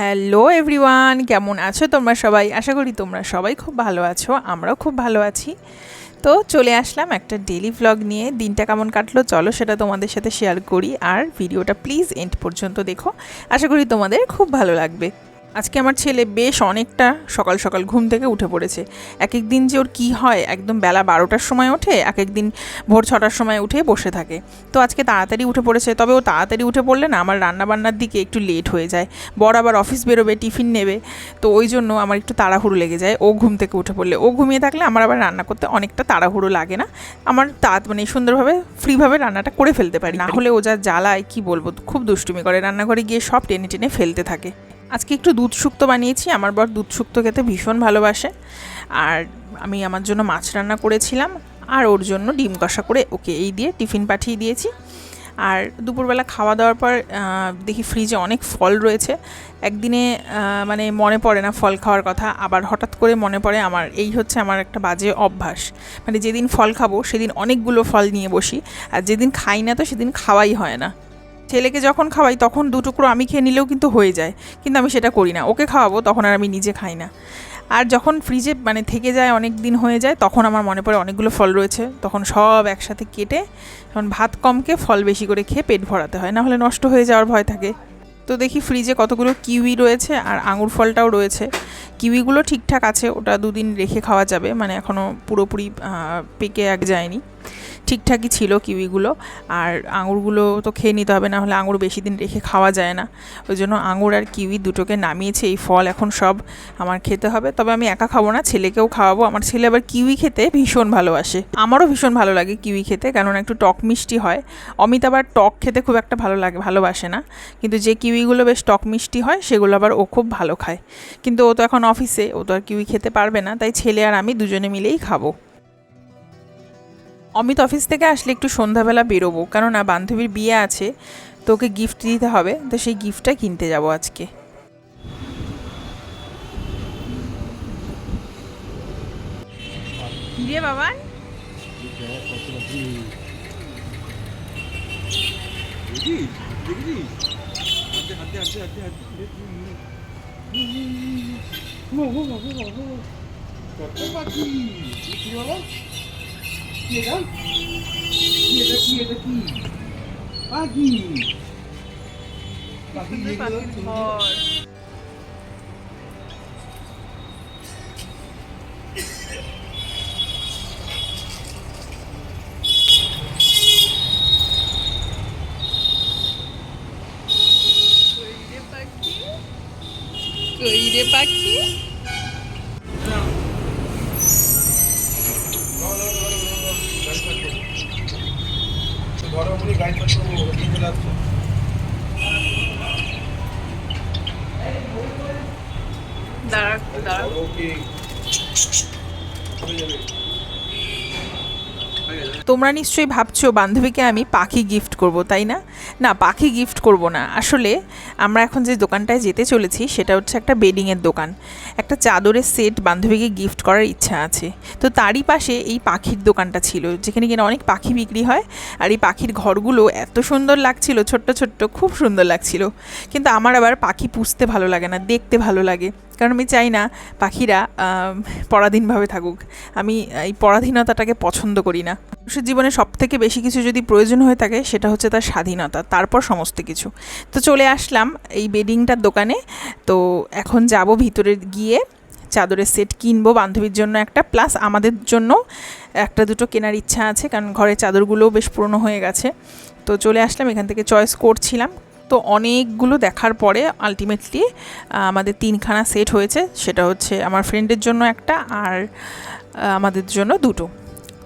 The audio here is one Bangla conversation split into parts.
হ্যালো এভরিওয়ান, কেমন আছো তোমরা সবাই? আশা করি তোমরা সবাই খুব ভালো আছো, আমরাও খুব ভালো আছি। তো চলে আসলাম একটা ডেলি ভ্লগ নিয়ে। দিনটা কেমন কাটলো চলো সেটা তোমাদের সাথে শেয়ার করি। আর ভিডিওটা প্লিজ এন্ড পর্যন্ত দেখো। আশা করি তোমাদের খুব ভালো লাগবে। আজকে আমার ছেলে বেশ অনেকটা সকাল সকাল ঘুম থেকে উঠে পড়েছে। এক এক দিন যে ওর কী হয়, একদম বেলা বারোটার সময় ওঠে এক এক দিন ভোর ছটার সময় উঠে বসে থাকে। তো আজকে তাড়াতাড়ি উঠে পড়েছে, তবে ও তাড়াতাড়ি উঠে পড়লে না আমার রান্নাবান্নার দিকে একটু লেট হয়ে যায়। বড় আবার অফিস বেরোবে, টিফিন নেবে, তো ওই জন্য আমার একটু তাড়াহুড়ো লেগে যায়। ও ঘুম থেকে উঠে পড়লে, ও ঘুমিয়ে থাকলে আমার আবার রান্না করতে অনেকটা তাড়াহুড়ো লাগে না। আমার তা মানে সুন্দরভাবে, ফ্রিভাবে রান্নাটা করে ফেলতে পারি। না হলে ও যা জ্বালায়, কী বলব, খুব দুষ্টুমি করে। রান্নাঘরে গিয়ে সব টেনে টেনে ফেলতে থাকে। আজকে একটু দুধ শুক্তো বানিয়েছি, আমার বর দুধ শুক্তো খেতে ভীষণ ভালোবাসে। আর আমি আমার জন্য মাছ রান্না করেছিলাম, আর ওর জন্য ডিম কষা করে ওকে এই দিয়ে টিফিন পাঠিয়ে দিয়েছি। আর দুপুরবেলা খাওয়া দাওয়ার পর দেখি ফ্রিজে অনেক ফল রয়েছে। একদিনে মানে মনে পড়ে না ফল খাওয়ার কথা, আবার হঠাৎ করে মনে পড়ে আমার, এই হচ্ছে আমার একটা বাজে অভ্যাস। মানে যেদিন ফল খাব, সেদিন অনেকগুলো ফল নিয়ে বসি, আর যেদিন খাই না তো সেদিন খাওয়াই হয় না। ছেলেকে যখন খাওয়াই, তখন দু টুকরো আমি খেয়ে নিলেও কিন্তু হয়ে যায়। কিন্তু আমি সেটা করি না। ওকে খাওয়াবো, তখন আর আমি নিজে খাই না। আর যখন ফ্রিজে মানে থেকে যায়, অনেক দিন হয়ে যায়, তখন আমার মনে পড়ে অনেকগুলো ফল রয়েছে। তখন সব একসাথে কেটে তখন ভাত কমকে ফল বেশি করে খেয়ে পেট ভরাতে হয়। না হলে নষ্ট হয়ে যাওয়ার ভয় থাকে। তো দেখি ফ্রিজে কতগুলো কিউই রয়েছে আর আঙুর ফলটাও রয়েছে। কিউইগুলো ঠিকঠাক আছে, ওটা দুদিন রেখে খাওয়া যাবে। মানে এখনও পুরোপুরি পেকে এক যায়নি। ঠিকঠাকই ছিল কিউইগুলো। আর আঙুরগুলো তো খেয়ে নিতে হবে না হলে আঙুর বেশি দিন রেখে খাওয়া যায় না। ওই জন্য আঙুর আর কিউই দুটোকে নামিয়েছে, এই ফল এখন সব আমার খেতে হবে। তবে আমি একা খাব না, ছেলেকেও খাওয়াবো। আমার ছেলে আবার কিউই খেতে ভীষণ ভালোবাসে। আমারও ভীষণ ভালো লাগে কিউই খেতে, কেননা একটু টক মিষ্টি হয়। অমিত আবার টক খেতে খুব একটা ভালো লাগে, ভালোবাসে না। কিন্তু যে কিউইগুলো বেশ টক মিষ্টি হয়, সেগুলো আবার ও খুব ভালো খায়। কিন্তু ও তো এখন অফিসে, ও তো আর কিউই খেতে পারবে না। তাই ছেলে আর আমি দুজনে মিলেই খাব। অমিত অফিস থেকে আসলে একটু সন্ধ্যাবেলা বেরোবো। কেননা বান্ধবীর বিয়ে আছে, তো ওকে গিফট দিতে হবে। তো সেই গিফটটা কিনতে যাব আজকে। পাখি বাবা কি এটা কি এটা কি এটা কি পাখি পাখি কই রে পাখি ঘরে উনি গাড়ি চালাতে চলে আসছে দাঁড়া দাঁড়া। ওকে তোমরা নিশ্চয়ই ভাবছ বান্ধবীকে আমি পাখি গিফট করব তাই না? না পাখি গিফট করব না। আসলে আমরা এখন যে দোকানটায় যেতে চলেছি, সেটা হচ্ছে একটা বেডিংয়ের দোকান। একটা চাদরের সেট বান্ধবীকে গিফট করার ইচ্ছা আছে। তো তারই পাশে এই পাখির দোকানটা ছিল, যেখানে কিনা অনেক পাখি বিক্রি হয়। আর এই পাখির ঘরগুলো এত সুন্দর লাগছিল, ছোট্ট ছোট্ট, খুব সুন্দর লাগছিল। কিন্তু আমার আবার পাখি পুষতে ভালো লাগে না, দেখতে ভালো লাগে। কারণ আমি চাই না পাখিরা পরাধীনভাবে থাকুক। আমি এই পরাধীনতাটাকে পছন্দ করি না। মানুষের জীবনে সব থেকে বেশি কিছু যদি প্রয়োজন হয়ে থাকে, সেটা হচ্ছে তার স্বাধীনতা, তারপর সমস্ত কিছু। তো চলে আসলাম এই বেডিংটার দোকানে। তো এখন যাব ভিতরে গিয়ে চাদরের সেট কিনবো বান্ধবীর জন্য একটা, প্লাস আমাদের জন্য একটা দুটো কেনার ইচ্ছা আছে, কারণ ঘরের চাদরগুলোও বেশ পুরনো হয়ে গেছে। তো চলে আসলাম, এখান থেকে চয়েস করছিলাম। তো অনেকগুলো দেখার পরে আলটিমেটলি আমাদের তিনখানা সেট হয়েছে। সেটা হচ্ছে আমার ফ্রেন্ডের জন্য একটা আর আমাদের জন্য দুটো।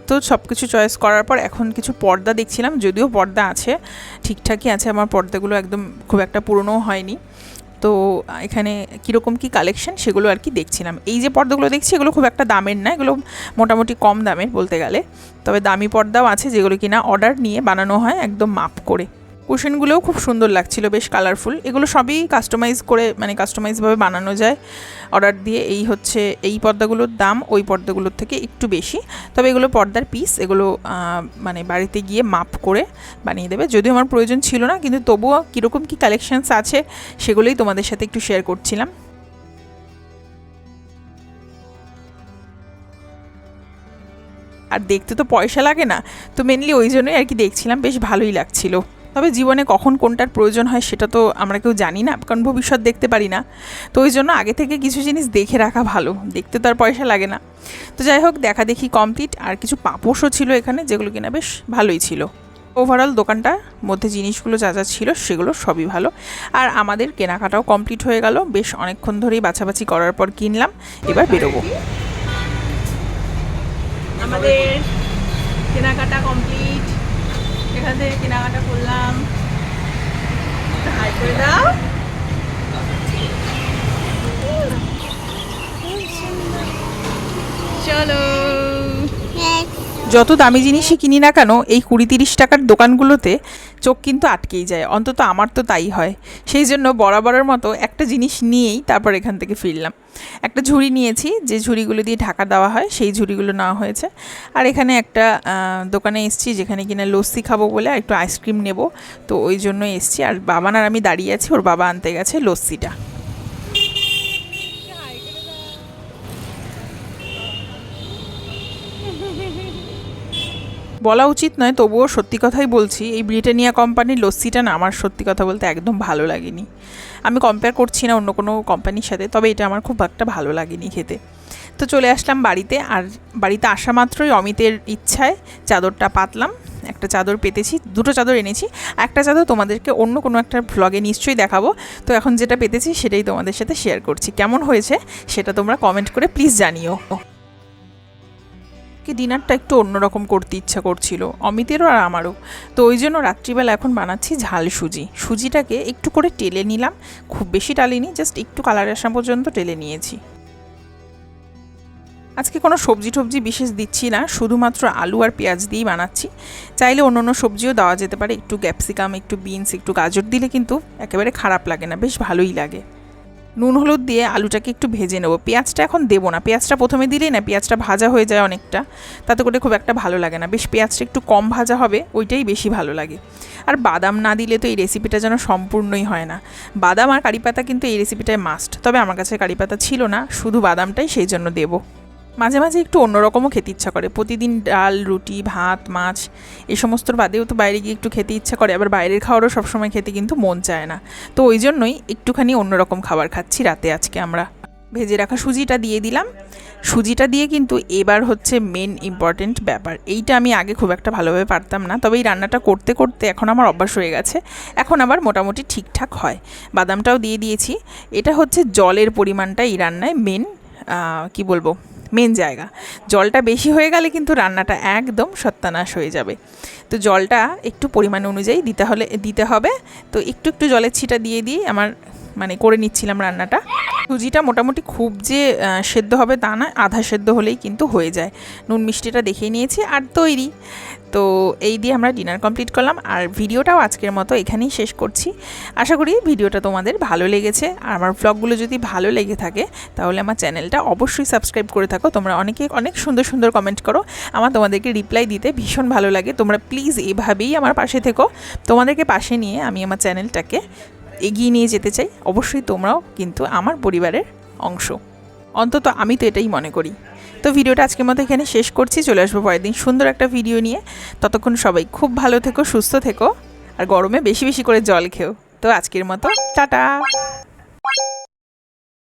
তো সব কিছু চয়েস করার পর এখন কিছু পর্দা দেখছিলাম, যদিও পর্দা আছে, ঠিকঠাকই আছে, আমার পর্দাগুলো একদম খুব একটা পুরনোও হয়নি। তো এখানে কীরকম কী কালেকশন সেগুলো আর কি দেখছিলাম। এই যে পর্দাগুলো দেখছি, এগুলো খুব একটা দামের না, এগুলো মোটামুটি কম দামের বলতে গেলে। তবে দামি পর্দাও আছে যেগুলো কিনা অর্ডার নিয়ে বানানো হয় একদম মাপ করে। কুশনগুলোও খুব সুন্দর লাগছিল, বেশ কালারফুল এগুলো সবই কাস্টমাইজ করে মানে কাস্টমাইজভাবে বানানো যায়। অর্ডার দিয়ে এই হচ্ছে, এই পর্দাগুলোর দাম ওই পর্দাগুলোর থেকে একটু বেশি। তবে এগুলো পর্দার পিস এগুলো মানে বাড়িতে গিয়ে মাপ করে বানিয়ে দেবে। যদিও আমার প্রয়োজন ছিল না, কিন্তু তবুও কীরকম কী কালেকশানস আছে সেগুলোই তোমাদের সাথে একটু শেয়ার করছিলাম। আর দেখতে তো পয়সা লাগে না, তো মেনলি ওই জন্যই আর কি দেখছিলাম, বেশ ভালোই লাগছিল। তবে জীবনে কখন কোনটার প্রয়োজন হয় সেটা তো আমরা কেউ জানি না, কারণ ভবিষ্যৎ দেখতে পারি না। তো ওই জন্য আগে থেকে কিছু জিনিস দেখে রাখা ভালো, দেখতে তো আর পয়সা লাগে না। তো যাই হোক, দেখা দেখি কমপ্লিট আর কিছু পাপোশও ছিল এখানে, যেগুলো কিনা বেশ ভালোই ছিল। ওভারঅল দোকানটার মধ্যে জিনিসগুলো যা যা ছিল সেগুলো সবই ভালো। আর আমাদের কেনাকাটাও কমপ্লিট হয়ে গেল, বেশ অনেকক্ষণ ধরেই বাছাবাছি করার পর কিনলাম, এবার বেরোবো। আমাদের কেনাকাটা কমপ্লিট এখান থেকে কেনাকাটা করলাম। হাই করে দাও। চলো। যত দামি জিনিসই কিনি না কেন, এই কুড়ি তিরিশ টাকার দোকানগুলোতে চোখ কিন্তু আটকেই যায়। অন্তত আমার তো তাই হয়। সেই জন্য বরাবরের মতো একটা জিনিস নিয়েই তারপর এখান থেকে ফিরলাম। একটা ঝুড়ি নিয়েছি, যে ঝুড়িগুলো দিয়ে ঢাকা দেওয়া হয়, সেই ঝুড়িগুলো নেওয়া হয়েছে। আর এখানে একটা দোকানে এসেছি, যেখানে কিনা লস্যি খাব বলে একটু আইসক্রিম নেব। তো ওই জন্য এসেছি। আর বাবান আর আমি দাঁড়িয়ে আছি, ওর বাবা আনতে গেছে লস্যিটা। বলা উচিত নয়, তবুও সত্যি কথাই বলছি, এই ব্রিটানিয়া কোম্পানির লস্যিটা না আমার সত্যি কথা বলতে একদম ভালো লাগেনি। আমি কম্পেয়ার করছি না অন্য কোনো কোম্পানির সাথে, তবে এটা আমার খুব একটা ভালো লাগেনি খেতে। তো চলে আসলাম বাড়িতে, আর বাড়িতে আসা মাত্রই অমিতের ইচ্ছায় চাদরটা পাতলাম, একটা চাদর পেতেছি, দুটো চাদর এনেছি, একটা চাদর তোমাদেরকে অন্য কোনো একটা ভ্লগে নিশ্চয়ই দেখাবো। তো এখন যেটা পেতেছি সেটাই তোমাদের সাথে শেয়ার করছি, কেমন হয়েছে সেটা তোমরা কমেন্ট করে প্লিজ জানিও। কি ডিনারটা একটু অন্যরকম করতে ইচ্ছা করছিল, অমিতেরও আর আমারও। তো ওই জন্য রাত্রিবেলা এখন বানাচ্ছি ঝাল সুজি। সুজিটাকে একটু করে টেলে নিলাম, খুব বেশি টালিনি জাস্ট একটু কালার আসা পর্যন্ত টেলে নিয়েছি। আজকে কোনো সবজি টবজি বিশেষ দিচ্ছি না, শুধুমাত্র আলু আর পেঁয়াজ দিয়েই বানাচ্ছি। চাইলে অন্য অন্য সবজিও দেওয়া যেতে পারে, একটু ক্যাপসিকাম, একটু বিনস, একটু গাজর দিলে কিন্তু একেবারে খারাপ লাগে না, বেশ ভালোই লাগে। নুন, হলুদ দিয়ে আলুটাকে একটু ভেজে নেব। পেঁয়াজটা এখন দেবো না। পেঁয়াজটা প্রথমে দিলেই না, পেঁয়াজটা ভাজা হয়ে যায় অনেকটা। তাতে করে খুব একটা ভালো লাগে না। বেশ পেঁয়াজটা একটু কম ভাজা হবে, ওইটাই বেশি ভালো লাগে। আর বাদাম না দিলে তো এই রেসিপিটা যেন সম্পূর্ণই হয় না। বাদাম আর কারি পাতা কিন্তু এই রেসিপিটায় মাস্ট তবে আমার কাছে কারি পাতা ছিল না, শুধু বাদামটাই সেই জন্য দেবো। মাঝে মাঝে একটু অন্যরকমও খেতে ইচ্ছা করে। প্রতিদিন ডাল, রুটি, ভাত, মাছ, এই সমস্তর বাদেও তো বাইরে গিয়ে একটু খেতে ইচ্ছা করে, আবার বাইরের খাবারও সবসময় খেতে কিন্তু মন চায় না। তো ওই জন্যই একটুখানি অন্যরকম খাবার খাচ্ছি রাতে আজকে আমরা। ভেজে রাখা সুজিটা দিয়ে দিলাম। সুজিটা দিয়ে কিন্তু এবার হচ্ছে মেন ইম্পর্টেন্ট ব্যাপার। এইটা আমি আগে খুব একটা ভালোভাবে পারতাম না, তবে এই রান্নাটা করতে করতে এখন আমার অভ্যাস হয়ে গেছে। এখন আবার মোটামুটি ঠিকঠাক হয়। বাদামটাও দিয়ে দিয়েছি। এটা হচ্ছে জলের পরিমাণটা এই রান্নায় মেন কি বলব? মেন জায়গা। জলটা বেশি হয়ে গেলে কিন্তু রান্নাটা একদম সত্যানাশ হয়ে যাবে। তো জলটা একটু পরিমাণ অনুযায়ী দিতে হলে, দিতে হবে। তো একটু একটু জলের ছিটা দিয়ে দিয়ে আমার মানে করে নিচ্ছিলাম রান্নাটা। সুজিটা মোটামুটি খুব যে সেদ্ধ হবে তা না আধা সেদ্ধ হলেই কিন্তু হয়ে যায়। নুন মিষ্টিটা দেখিয়ে নিয়েছি আর তৈরি। তো এই দিয়ে আমরা ডিনার কমপ্লিট করলাম আর ভিডিওটাও আজকের মতো এখানেই শেষ করছি। আশা করি ভিডিওটা তোমাদের ভালো লেগেছে। আর আমার ব্লগগুলো যদি ভালো লেগে থাকে, তাহলে আমার চ্যানেলটা অবশ্যই সাবস্ক্রাইব করে থাকো। তোমরা অনেকে অনেক সুন্দর সুন্দর কমেন্ট করো। আমার তোমাদেরকে রিপ্লাই দিতে ভীষণ ভালো লাগে। তোমরা প্লিজ এভাবেই আমার পাশে থেকো। তোমাদেরকে পাশে নিয়ে আমি আমার চ্যানেলটাকে এগিয়ে নিয়ে যেতে চাই, অবশ্যই তোমরাও কিন্তু আমার পরিবারের অংশ। অন্তত আমি তো এটাই মনে করি। তো ভিডিওটা আজকের মতো এখানে শেষ করছি, চলে আসব পরের দিন সুন্দর একটা ভিডিও নিয়ে। ততক্ষণ সবাই খুব ভালো থেকো, সুস্থ থেকো, আর গরমে বেশি বেশি করে জল খেও। তো আজকের মতো, টাটা!